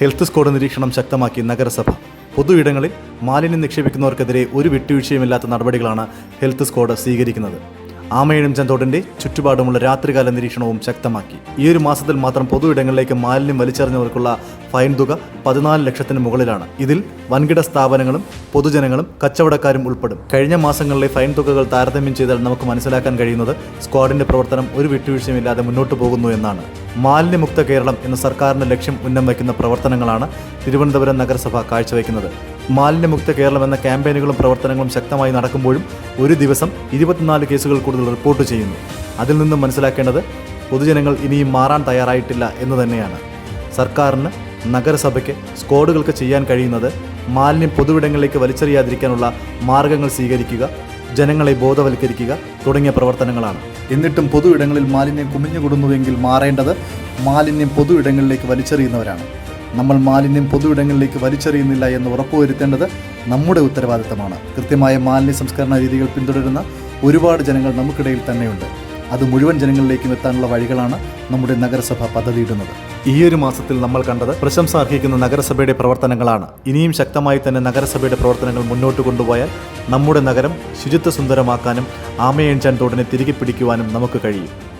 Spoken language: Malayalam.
ഹെൽത്ത് സ്കോഡ് നിരീക്ഷണം ശക്തമാക്കി നഗരസഭ. പൊതു ഇടങ്ങളിൽ മാലിന്യം നിക്ഷേപിക്കുന്നവർക്കെതിരെ ഒരു വിട്ടുവീഴ്ചയുമില്ലാത്ത നടപടികളാണ് ഹെൽത്ത് സ്കോഡ് സ്വീകരിക്കുന്നത്. ആമയിഴം ചെന്തോടിന്റെ ചുറ്റുപാടുമുള്ള രാത്രികാല നിരീക്ഷണവും ശക്തമാക്കി. ഈ ഒരു മാസത്തിൽ മാത്രം പൊതു ഇടങ്ങളിലേക്ക് മാലിന്യം വലിച്ചെറിഞ്ഞവർക്കുള്ള ഫൈൻ തുക പതിനാല് ലക്ഷത്തിന് മുകളിലാണ്. ഇതിൽ വൻകിട സ്ഥാപനങ്ങളും പൊതുജനങ്ങളും കച്ചവടക്കാരും ഉൾപ്പെടും. കഴിഞ്ഞ മാസങ്ങളിലെ ഫൈൻ തുകകൾ താരതമ്യം ചെയ്താൽ നമുക്ക് മനസ്സിലാക്കാൻ കഴിയുന്നത് സ്ക്വാഡിന്റെ പ്രവർത്തനം ഒരു വിട്ടുവീഴ്ചയുമില്ലാതെ മുന്നോട്ട് പോകുന്നു എന്നാണ്. മാലിന്യമുക്ത കേരളം എന്ന സർക്കാരിന്റെ ലക്ഷ്യം ഉന്നം വയ്ക്കുന്ന പ്രവർത്തനങ്ങളാണ് തിരുവനന്തപുരം നഗരസഭ കാഴ്ചവെക്കുന്നത് മാലിന്യമുക്ത കേരളം എന്ന ക്യാമ്പയിനുകളും പ്രവർത്തനങ്ങളും ശക്തമായി നടക്കുമ്പോഴും ഒരു ദിവസം ഇരുപത്തിനാല് കേസുകൾ കൂടുതൽ റിപ്പോർട്ട് ചെയ്യുന്നു. അതിൽ നിന്നും മനസ്സിലാക്കേണ്ടത് പൊതുജനങ്ങൾ ഇനിയും മാറാൻ തയ്യാറായിട്ടില്ല എന്ന് തന്നെയാണ്. സർക്കാരിന് നഗരസഭയ്ക്ക് സ്ക്വാഡുകൾക്ക് ചെയ്യാൻ കഴിയുന്നത് മാലിന്യം പൊതുവിടങ്ങളിലേക്ക് വലിച്ചെറിയാതിരിക്കാനുള്ള മാർഗങ്ങൾ സ്വീകരിക്കുക ജനങ്ങളെ ബോധവൽക്കരിക്കുക തുടങ്ങിയ പ്രവർത്തനങ്ങളാണ്. എന്നിട്ടും പൊതുവിടങ്ങളിൽ മാലിന്യം കുമിഞ്ഞുകൂടുന്നുവെങ്കിൽ മാറേണ്ടത് മാലിന്യം പൊതുവിടങ്ങളിലേക്ക് വലിച്ചെറിയുന്നവരാണ്. നമ്മൾ മാലിന്യം പൊതു ഇടങ്ങളിലേക്ക് വലിച്ചെറിയുന്നില്ല എന്ന് ഉറപ്പുവരുത്തേണ്ടത് നമ്മുടെ ഉത്തരവാദിത്തമാണ്. കൃത്യമായ മാലിന്യ സംസ്കരണ രീതികൾ പിന്തുടരുന്ന ഒരുപാട് ജനങ്ങൾ നമുക്കിടയിൽ തന്നെയുണ്ട്. അത് മുഴുവൻ ജനങ്ങളിലേക്കും എത്താനുള്ള വഴികളാണ് നമ്മുടെ നഗരസഭ പദ്ധതിയിടുന്നത്. ഈ ഒരു മാസത്തിൽ നമ്മൾ കണ്ടത് പ്രശംസ അർഹിക്കുന്ന നഗരസഭയുടെ പ്രവർത്തനങ്ങളാണ്. ഇനിയും ശക്തമായി തന്നെ നഗരസഭയുടെ പ്രവർത്തനങ്ങൾ മുന്നോട്ട് കൊണ്ടുപോയാൽ നമ്മുടെ നഗരം ശുചിത്വ സുന്ദരമാക്കാനും ആമയഞ്ചാൻ തോടിനെ തിരികെ പിടിക്കുവാനും നമുക്ക് കഴിയും.